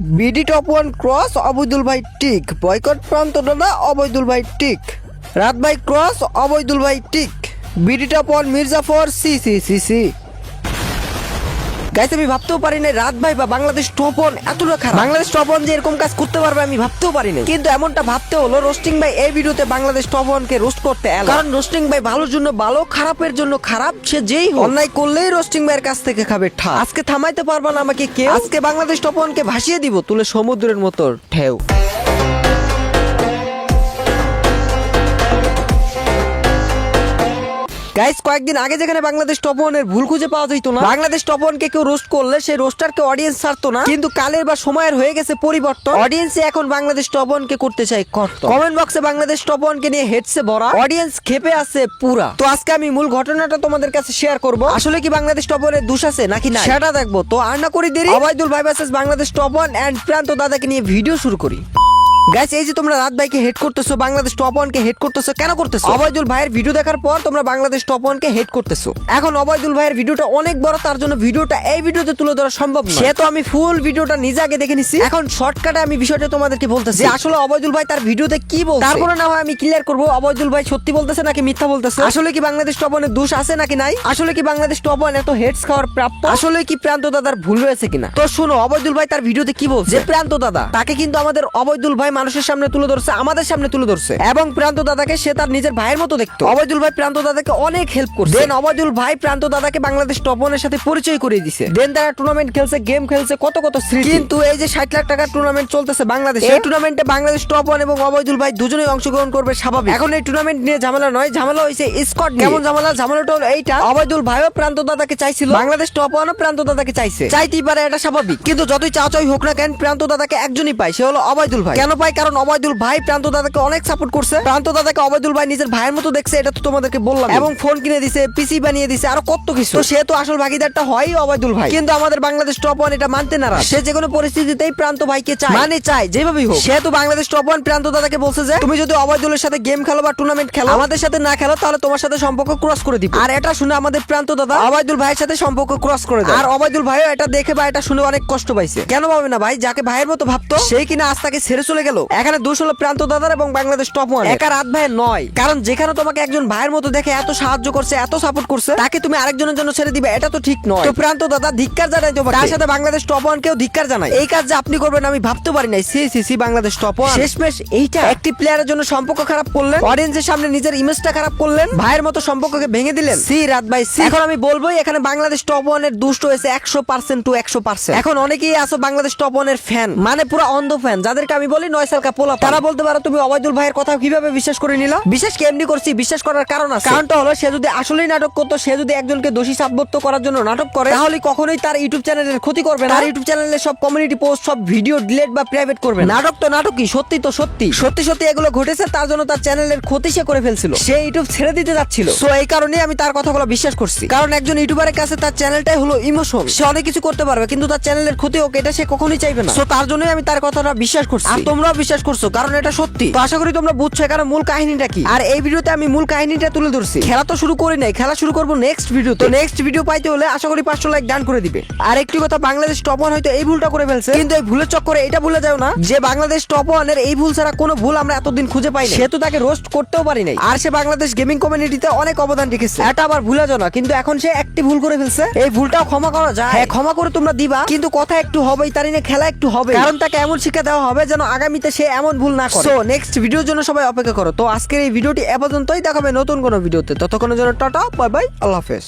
BD top one cross, Obaidul ভাই tick. Boycott প্রান্ত দাদা, অবৈদুল ভাই টিক। রাত ভাই ক্রস, অবৈদুল ভাই tick. BD top one Mirjafar, C C C C. Guys আমি ভাবতেও পারি না রাত ভাই বা বাংলাদেশ টপ ওয়ান এতটা খারাপ। বাংলাদেশ টপ ওয়ান যে এরকম কাজ করতে পারবে আমি ভাবতেও পারি না কিন্তু এমনটা ভাবতে হলো রোস্টিং ভাই এই ভিডিওতে বাংলাদেশ টপ ওয়ান কে রোস্ট করতে এলো কারণ রোস্টিং ভাই ভালোর জন্য ভালো খারাপের জন্য খারাপ সে যেই হোক, অন্যায় করলেই রোস্টিং ভাইয়ের কাছ থেকে খাবে ঠা। আজকে থামাইতে পারবা না আমাকে কেউ। আজকে বাংলাদেশ টপ ওয়ান কে ভাসিয়ে দিব তুলে সমুদ্রের মতো ঢেউ। গাইস কয়েকদিন আগে যেখানে বাংলাদেশ টপ ভুল খুঁজে পাওয়া যেত না, বাংলাদেশ টপ ওয়ানকে কেউ রোস্ট করলে সেই রোস্টারকে অডিয়েন্স ছাড়তো না। কিন্তু কালের বা সময়ের হয়ে গেছে পরিবর্তন। অডিয়েন্স এখন বাংলাদেশ টপ ওয়ানকে করতে চাই কমেন্ট বক্সে বাংলাদেশ টপ ওয়ানকে নিয়ে হেডসে ভরা। অডিয়েন্স খেপে আছে পুরা। তো আজকে আমি মূল ঘটনাটা তোমাদের কাছে শেয়ার করব। আসলে কি বাংলাদেশ টপ ওয়ানের দোষ আছে নাকি না সেটা দেখব। তো আর না করি দেরি। অবাইদুল ভাই versus Bangladesh top one and Pranto দাদাকে নিয়ে ভিডিও শুরু করি। গাইস এই যে তোমরা রাত ভাইকে হেড করতেছো বাংলাদেশ টপ ওয়ানকে হেড করতেছো কেন করতেছো? অবৈদুল ভাইয়ের ভিডিও দেখার পর তোমরা বাংলাদেশ টপ ওয়ানকে হেড করতেছো। এখন অবৈদুল ভাইয়ের ভিডিওটা অনেক বড় তার জন্য ভিডিওটা এই ভিডিওতে তুলে ধরা সম্ভব না সে তো আমি ফুল ভিডিওটা নিজে আগে দেখে নিছি। এখন শর্টকাটে আমি বিষয়টা তোমাদেরকে বলতেছি। যে আসলে অবৈদুল ভাই তার ভিডিওতে কি বলছে? তারপরে না হয় আমি ক্লিয়ার করব অবৈদুল ভাই সত্যি বলতেছে নাকি মিথ্যা বলতেছে? আসলে কি বাংলাদেশ টপ ওয়ানের দোষ আছে নাকি নাই? আসলে কি বাংলাদেশ টপ ওয়ান এত হেডস খাওয়ার প্রাপ্য আসলে কি প্রান্ত দাদার ভুল রয়েছে কিনা? তো শোনো অবৈদুল ভাই তার ভিডিওতে কি বলছে? যে প্রান্ত দাদা তাকে কিন্তু আমাদের অবৈদুল ভাই মানুষের সামনে তুলে ধরছে আমাদের সামনে তুলে ধরছে। এবং প্রান্ত দাদাকে সে তার নিজের ভাইয়ের মতো দেখতো। অবৈদুল ভাই প্রান্ত দাদাকে অনেক হেল্প করছে। দেন অবৈদুল ভাই প্রান্ত দাদাকে বাংলাদেশ টপ ওয়ানের সাথে পরিচয় করিয়ে দিছে। দেন তারা টুর্নামেন্ট খেলছে গেম খেলছে কত কত স্মৃতি। কিন্তু এই যে ষাট লাখ টাকার টুর্নামেন্ট চলতেছে বাংলাদেশে এই টুর্নামেন্টে বাংলাদেশ টপ ওয়ান এবং অবৈদুল ভাই দুজনেই অংশগ্রহণ করবে স্বাভাবিক। এখন এই টুর্নামেন্ট নিয়ে ঝামেলা নয় ঝামেলা হয়েছে স্কট কেমন ঝামেলা? ঝামেলাটা হলো এইটা অবৈদুল ভাইও প্রান্ত দাদাকে চাইছিল বাংলাদেশ টপ ওয়ানও প্রান্ত দাদাকে চাইছে। চাইতেই পারে এটা স্বাভাবিক। কিন্তু যতই চাচাই হোক না কেন প্রান্ত দাদাকে একজনই পায় সে হলো অবৈদুল ভাই। কেন পায়? কারণ অবৈদুল ভাই প্রান্ত দাদাকে অনেক সাপোর্ট করছে। প্রান্ত দাদাকে অবৈদুল ভাই নিজের ভাইয়ের মতো দেখছে এটা তো তোমাদেরকে বললাম। এবং ফোন কিনে দিছে পিসি বানিয়ে দিছে আরও কত কিছু। তো সে তো আসল ভাগিদারটা হয় অবৈদুল ভাই। কিন্তু আমাদের বাংলাদেশ টপ ওয়ান এটা মানতে নারাজ। সে যে কোনো পরিস্থিতিতেই প্রান্ত ভাইকে চায়। মানে চায় যেভাবেই হোক। সে তো বাংলাদেশ টপ ওয়ান প্রান্ত দাদাকে বলছে যে তুমি যদি অবৈদুলের সাথে গেম খেলো বা টুর্নামেন্ট খেলো আমাদের সাথে না খেলো তাহলে তোমার সাথে সম্পর্ক ক্রস করে দিবে। আর এটা শুনে আমাদের প্রান্ত দাদা অবৈদুল ভাইয়ের সাথে সম্পর্ক ক্রস করে দেয়। আর অবৈদুল ভাইও এটা দেখে বা এটা শুনে অনেক কষ্ট পাইছে। কেন পাবে না ভাই? যাকে ভাইয়ের মতো ভাবতো সেই কিনা আজ তাকে ছেড়ে চলে গেল। এখানে দোষ হলো প্রান্ত দাদার এবং বাংলাদেশ টপ ওয়ান একা রাত ভাইয়ের নয়। কারণ যেখানে তোমাকে একজন ভাইয়ের মতো দেখে এত সাহায্য করছে এত সাপোর্ট করছে তাকে তুমি আরেকজনের জন্য ছেড়ে দিবে এটা তো ঠিক নয়। তো প্রান্ত দাদা ধিক্কার জানাই তোমাকে। তার সাথে বাংলাদেশ টপ ওয়ান কেও ধিক্কার জানাই এই কাজ যে আপনি করবেন আমি ভাবতে পারি নাই। C C C Bangladesh top one শেষমেশ এইটা। একটি প্লেয়ারের জন্য সম্পর্ক খারাপ করলেন অডিয়েন্সের সামনে নিজের ইমেজটা খারাপ করলেন ভাইয়ের মতো সম্পর্ককে ভেঙে দিলেন। সি রাত ভাই সি। এখন আমি বলবোই এখানে বাংলাদেশ টপ ওয়ানের দুষ্ট হয়েছে একশো পার্সেন্ট টু একশো পার্সেন্ট এখন অনেকেই আছো বাংলাদেশ টপ ওয়ানের ফ্যান মানে পুরো অন্ধ ফ্যান যাদেরকে আমি বলি নয় সালকা পোলা তারা বলতে পারো তুমি ভাইয়ের কথা কীভাবে বিশ্বাস করে নিলা? করছি? বিশ্বাস করার কারণ আছে। কারণটা হলো সে যদি আসলেই নাটক করতো সে যদি একজনকে দোষী সাব্যস্ত করার জন্য নাটক করে তাহলে কখনোই তার ইউটিউব চ্যানেলের ক্ষতি করবে না। তার ইউটিউব চ্যানেলে সব কমিউনিটি পোস্ট সব ভিডিও ডিলেট বা প্রাইভেট করবে নাটক তো নাটকই সত্যি তো সত্যি। সত্যি সত্যি এগুলো ঘটেছে তার জন্য তার চ্যানেলের ক্ষতি সে করে ফেলছিল। সে ইউটিউব ছেড়ে দিতে যাচ্ছিল। সো এই কারণে আমি তার কথাগুলো বিশ্বাস করছি। কারণ একজন ইউটিউবারের কাছে তার চ্যানেলটাই হলো ইমোশন সে অনেক কিছু করতে পারবে কিন্তু তার চ্যানেলের ক্ষতি হোক এটা সে কখনোই চাইবে না। সো তার জন্যই আমি তার কথাটা বিশ্বাস করছি। আর তোমরাও বিশ্বাস করছ, কারণ এটা সত্যি। তো আশা করি তোমরা বুঝছ এখানে মূল কাহিনীটা কি। আর এই ভিডিওতে আমি মূল কাহিনীটা তুলে ধরছি। খেলা তো শুরু করি নাই, খেলা শুরু করব নেক্সট ভিডিও তো। নেক্সট ভিডিও পাইতে হলে আশা করি পাঁচশো লাইক ডান করে দিবে। আর একটি কথা, বাংলাদেশ টপ ওয়ান হয়তো এই ভুলটা করে ফেলছে। কিন্তু এই ভুলের চক্করে এটা ভুলে যাও না, যে বাংলাদেশ টপ ওয়ানের এই ভুল ছাড়া কোনো ভুল আমরা এতদিন খুঁজে পাই সে তো তাকে রোস্ট করতেও পারি নাই। আর সে বাংলাদেশ গেমিং কমিউনিটিতে অনেক অবদান রেখেছে। এটা আবার ভুলে যাও না, কিন্তু এখন সে একটি ভুল করে ফেলছে। এই ভুলটাও ক্ষমা করা যায়। হ্যাঁ ক্ষমা করে তোমরা দিবা, কিন্তু কথা একটু হবেই, তার খেলা একটু হবে। কারণ তাকে এমন শিক্ষা দেওয়া হবে যেন আগামীতে সে এমন ভুল না করে। সো নেক্সট ভিডিওর জন্য সবাই অপেক্ষা করো। তো আজকের এই ভিডিওটি এ পর্যন্তই। দেখাবে নতুন কোনো ভিডিওতে ততক্ষণের জন্য টাটা বাই বাই আল্লাহ হাফেজ।